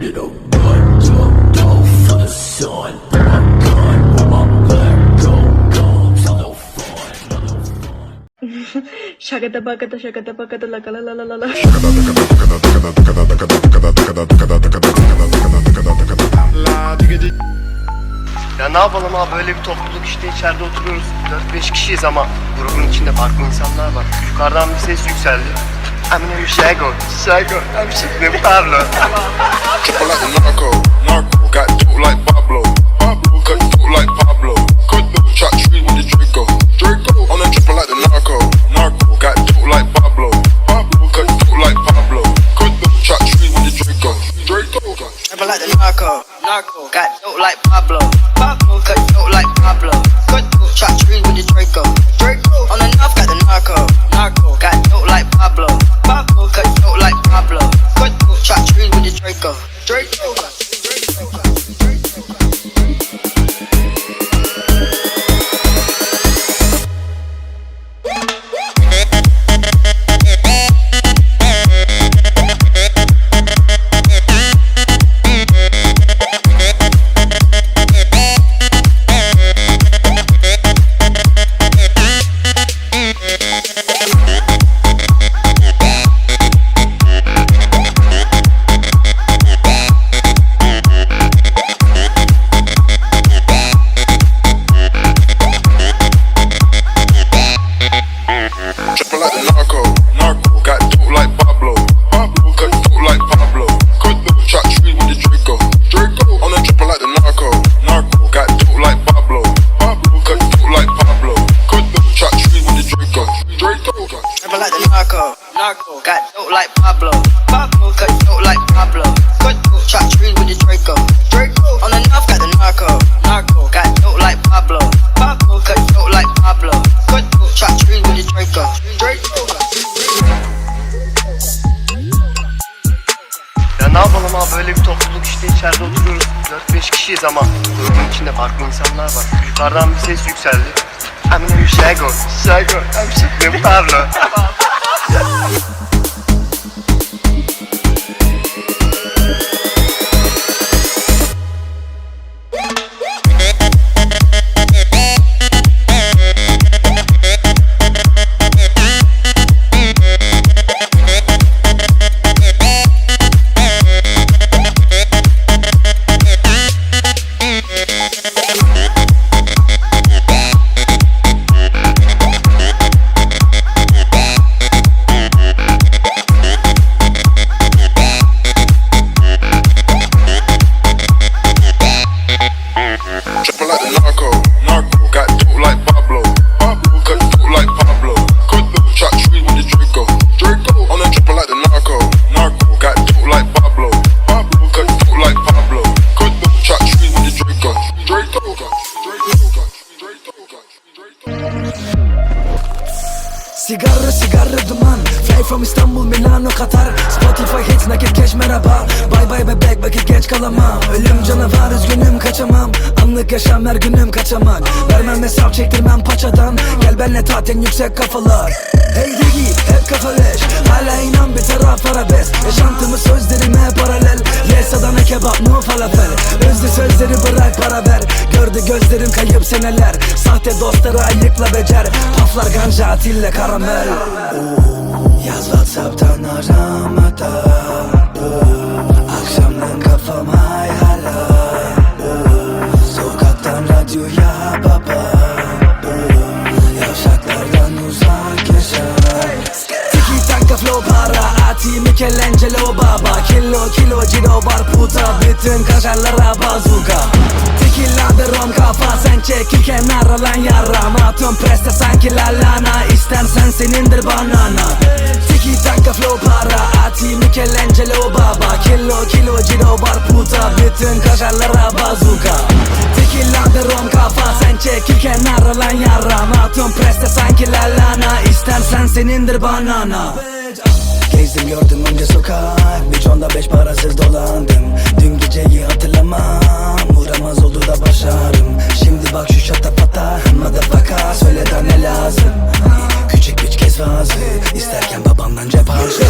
Little gun, jump off for the sun. My gun, my no fun, no fun. La la la la la. Ya ne yapalım abi böyle bir topluluk işte içeride oturuyoruz. 4-5 kişiyiz ama grubun içinde farklı insanlar var. Yukarıdan bir ses yükseldi. Eminem Shago, Shago, I'm Shifting Pablo. Triple like the narco, narco. Got dope like Pablo, Pablo. Cut dope like Pablo, cut dope. Shot tree with the Draco, Draco. On the triple like the narco, narco. Got dope like Pablo. Abi böyle bir topluluk işte içeride oturuyoruz. 4-5 kişiyiz ama grubun içinde farklı insanlar var. Yukarıdan bir ses yükseldi. Eminem Shago, Shago, I'm Shifting Pablo. Bye. Sigara sigara duman. Fly from İstanbul Milano Katar. Spotify hits nakit cash merhaba. Bye bye bebek vakit geç kalamam. Ölüm canavar üzgünüm kaçamam. Anlık yaşam her günüm kaçamak Vermem hesap çektirmem paçadan. Gel benle tatil yüksek kafalar. Hey digi hep kafa leş. Hala inan bir taraf arabesk Yaşantımı sözlerime paralel. Yes Adana kebap no falafel. Özlü sözleri bırak para ver. Gördü gözlerim kayıp seneler. Sahte dostları ayıkla becer. Paflar ganja atille karamel Yaz Whatsapp'tan aramadan Akşamdan kafam hayala Sokaktan radyoya baba. Yavşaklardan uzak yaşa. Tiki taka flow para Ati Michelangelo baba. Kilo kilo ciro bar puta. Bütün kaşarlara bazuka Rom kafa Sen çekil kenara lan yaram Atıyorum preste sanki lalana İstersen senindir banana. Tiki taka flow para Ati Michelangelo baba. Kilo kilo ciro bar puta Bütün kaşarlara bazuka. Rom kafa Sen çekil kenara lan yaram Atıyorum preste sanki lalana İstersen senindir banana. Gezdim gördüm önce sokak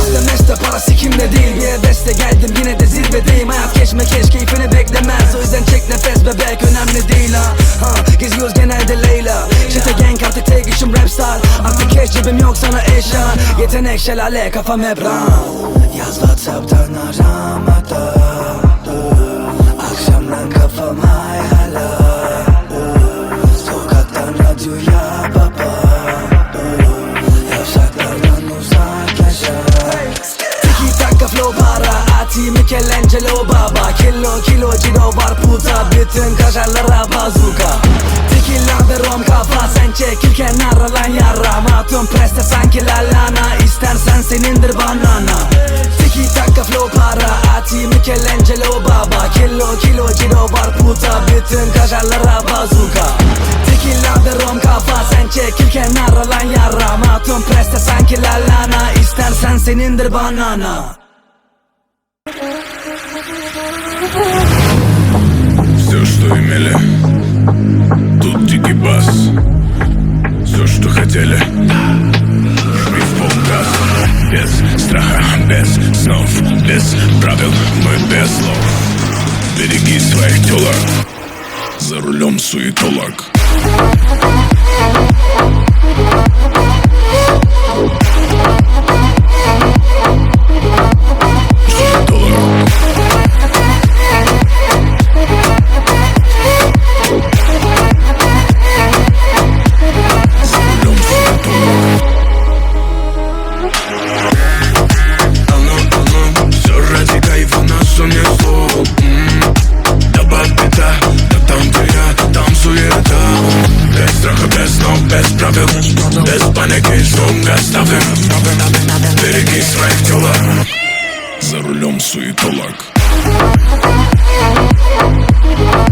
Beste meste para sikimde değil. Bir hevesle geldim yine de zirvedeyim. Hayat keşme keş keyfini beklemez. O yüzden çek nefes bebek önemli değil ha, ha Geziyoruz genelde Leyla. Çete gang artık tek işim rap star. Artık keş cebim yok sana eşyan. Yetenek şelale kafam hep ram. Yaz whatsapp'tan aramadı Michelangelo baba Kilo kilo cino bar puta. Bütün kaşarlara bazuka Tequila ve rom kafa Sen çekil kenara lan yarram Hatun preste sanki lalana İstersen senindir banana. Tiki taka flow para Ati Michelangelo baba. Kilo kilo cino bar puta Bütün kaşarlara bazuka Tequila ve rom kafa Sen çekil kenara lan yarram Hatun preste sanki lalana İstersen senindir banana Имели Тут дикий бас. Все, что хотели. Жми в полгаз Без страха, без снов Без правил, мы без слов. Береги своих телок За рулем суетолог Суетолог гастапе Береги своих тела За рулем суетолог. Thank